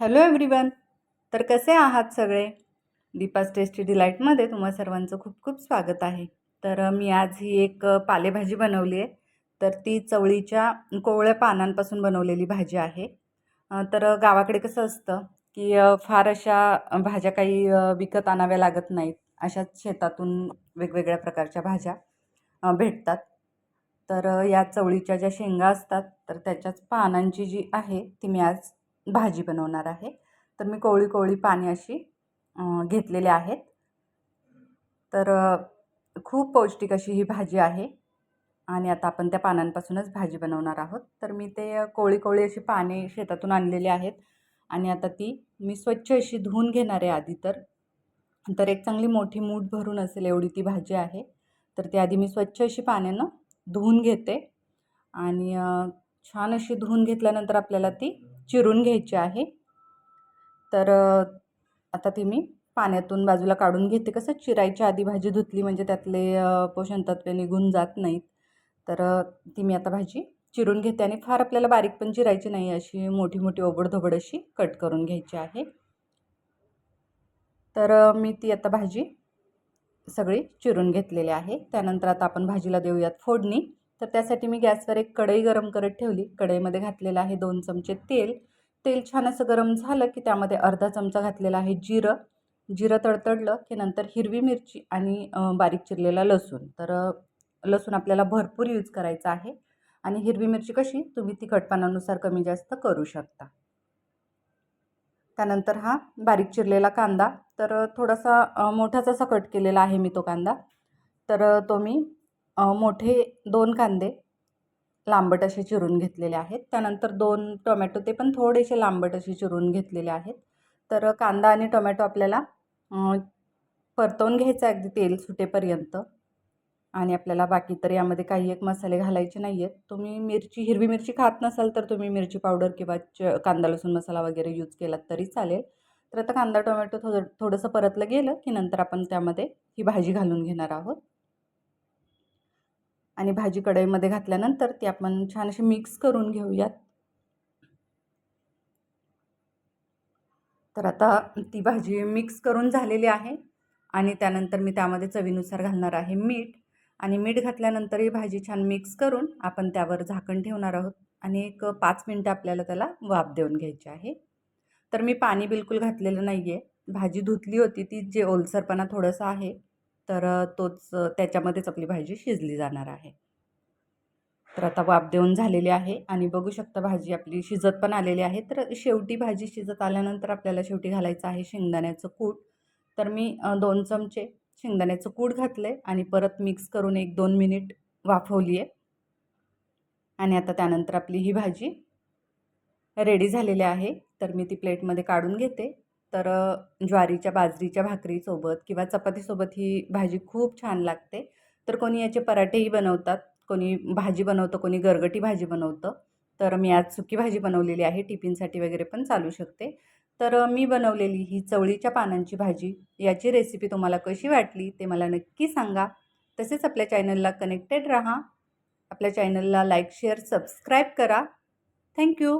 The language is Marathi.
हॅलो एव्हरीवन तर कसे आहात सगळे? दीपास टेस्टी डिलाईटमध्ये तुम्हा सर्वांचं खूप खूप स्वागत आहे. तर मी आज ही एक पालेभाजी बनवली आहे. तर ती चवळीच्या कोवळ्या पानांपासून बनवलेली भाजी आहे. तर गावाकडे कसं असतं की फार अशा भाज्या काही विकत आणाव्या लागत नाहीत. अशाच शेतातून वेगवेगळ्या प्रकारच्या भाज्या भेटतात. तर या चवळीच्या ज्या शेंगा असतात तर त्याच्याच पानांची जी आहे ती मी आज भाजी बनवणार आहे. तर मी कोवळी कोवळी पाने अशी घेतलेले आहेत. तर खूप पौष्टिक अशी ही भाजी आहे. आणि आता आपण त्या पानांपासूनच भाजी बनवणार आहोत. तर मी ते कोवळी कोवळी अशी पाने शेतातून आणलेली आहेत. आणि आता ती मी स्वच्छ अशी धुवून घेणार आहे आधी तर. तर एक चांगली मोठी मूठ भरून असेल एवढी ती भाजी आहे. तर ती आधी मी स्वच्छ अशी पाण्यानं धुवून घेते. आणि छान अशी धुवून घेतल्यानंतर आपल्याला ती चिरून घ्यायची आहे. तर आता ती मी पाण्यातून बाजूला काढून घेते. कसं चिरायच्या आधी भाजी धुतली म्हणजे त्यातले पोषणतत्वे पोषण तत्वे निघून जात नाहीत. तर ती मी आता भाजी चिरून घेते आणि फार आपल्याला बारीक पण चिरायची नाही अशी मोठी मोठी ओबडधोबड अशी कट करून घ्यायची आहे. तर मी ती आता भाजी सगळी चिरून घेतलेली आहे. त्यानंतर आता आपण भाजीला देऊयात फोडणी. तर त्यासाठी मी गॅसवर एक कढई गरम करत ठेवली. कढईमध्ये घातलेलं आहे दोन चमचे तेल. तेल छान असं गरम झालं की त्यामध्ये अर्धा चमचा घातलेला आहे जिरं. जिरं तडतडलं की नंतर हिरवी मिरची आणि बारीक चिरलेला लसूण. तर लसूण आपल्याला भरपूर यूज करायचा आहे. आणि हिरवी मिरची कशी? तुम्ही तिखटपणानुसार कमी जास्त करू शकता. त्यानंतर हा बारीक चिरलेला कांदा. तर थोडासा अ, मोठाच असा कट केलेला आहे मी तो कांदा. तर तो मी मोठे दोन कांदे लांबट असे चिरून घेतलेले आहेत. त्यानंतर दोन टोमॅटो ते पण थोडेसे लांबट असे चिरून घेतलेले आहेत. तर कांदा आणि टोमॅटो आपल्याला परतवून घ्यायचा अगदी तेल सुटेपर्यंत. आणि आपल्याला बाकी तर यामध्ये काही एक मसाले घालायचे नाही आहेत तुम्ही मिरची हिरवी मिरची खात नसाल तर तुम्ही मिरची पावडर किंवा च कांदा लसूण मसाला वगैरे यूज केलात तरी चालेल. तर आता कांदा टोमॅटो थोडं थोडंसं परतलं गेलं की नंतर आपण त्यामध्ये ही भाजी घालून घेणार आहोत. आणि भाजी कढईमध्ये घातल्यानंतर ती आपण छान अशी मिक्स करून घेऊयात. तर आता ती भाजी मिक्स करून झालेली आहे आणि त्यानंतर मी त्यामध्ये चवीनुसार घालणार आहे मीठ. आणि मीठ घातल्यानंतर ही भाजी छान मिक्स करून आपण त्यावर झाकण ठेवणार आहोत आणि एक पाच मिनटं आपल्याला त्याला वाफ देऊन घ्यायची आहे. तर मी पाणी बिलकुल घातलेलं नाही आहे भाजी धुतली होती ती जे ओलसरपणा थोडंसं आहे तर तोच त्याच्यामध्येच आपली भाजी शिजली जाणार आहे. तर आता वाफ देऊन झालेली आहे आणि बघू शकता भाजी आपली शिजत पण आलेली आहे. तर शेवटी भाजी शिजत आल्यानंतर आपल्याला शेवटी घालायचं आहे शेंगदाण्याचं कूट. तर मी दोन चमचे शेंगदाण्याचं कूट घातलं आहे आणि परत मिक्स करून एक दोन मिनिट वाफवली आहे आणि आता त्यानंतर आपली ही भाजी रेडी झालेली आहे. तर मी ती प्लेटमध्ये काढून घेते. तर ज्वारीच्या बाजरीच्या भाकरीसोबत किंवा चपातीसोबत ही भाजी खूप छान लागते. तर कोणी याचे पराठेही बनवतात कोणी भाजी बनवतं कोणी गरगटी भाजी बनवतं. तर मी आज सुकी भाजी बनवलेली आहे टिफिनसाठी वगैरे पण चालू शकते. तर मी बनवलेली ही चवळीच्या पानांची भाजी याची रेसिपी तुम्हाला कशी वाटली ते मला नक्की सांगा. तसेच आपल्या चॅनलला कनेक्टेड राहा. आपल्या चॅनलला लाईक शेअर सबस्क्राईब करा. Thank you.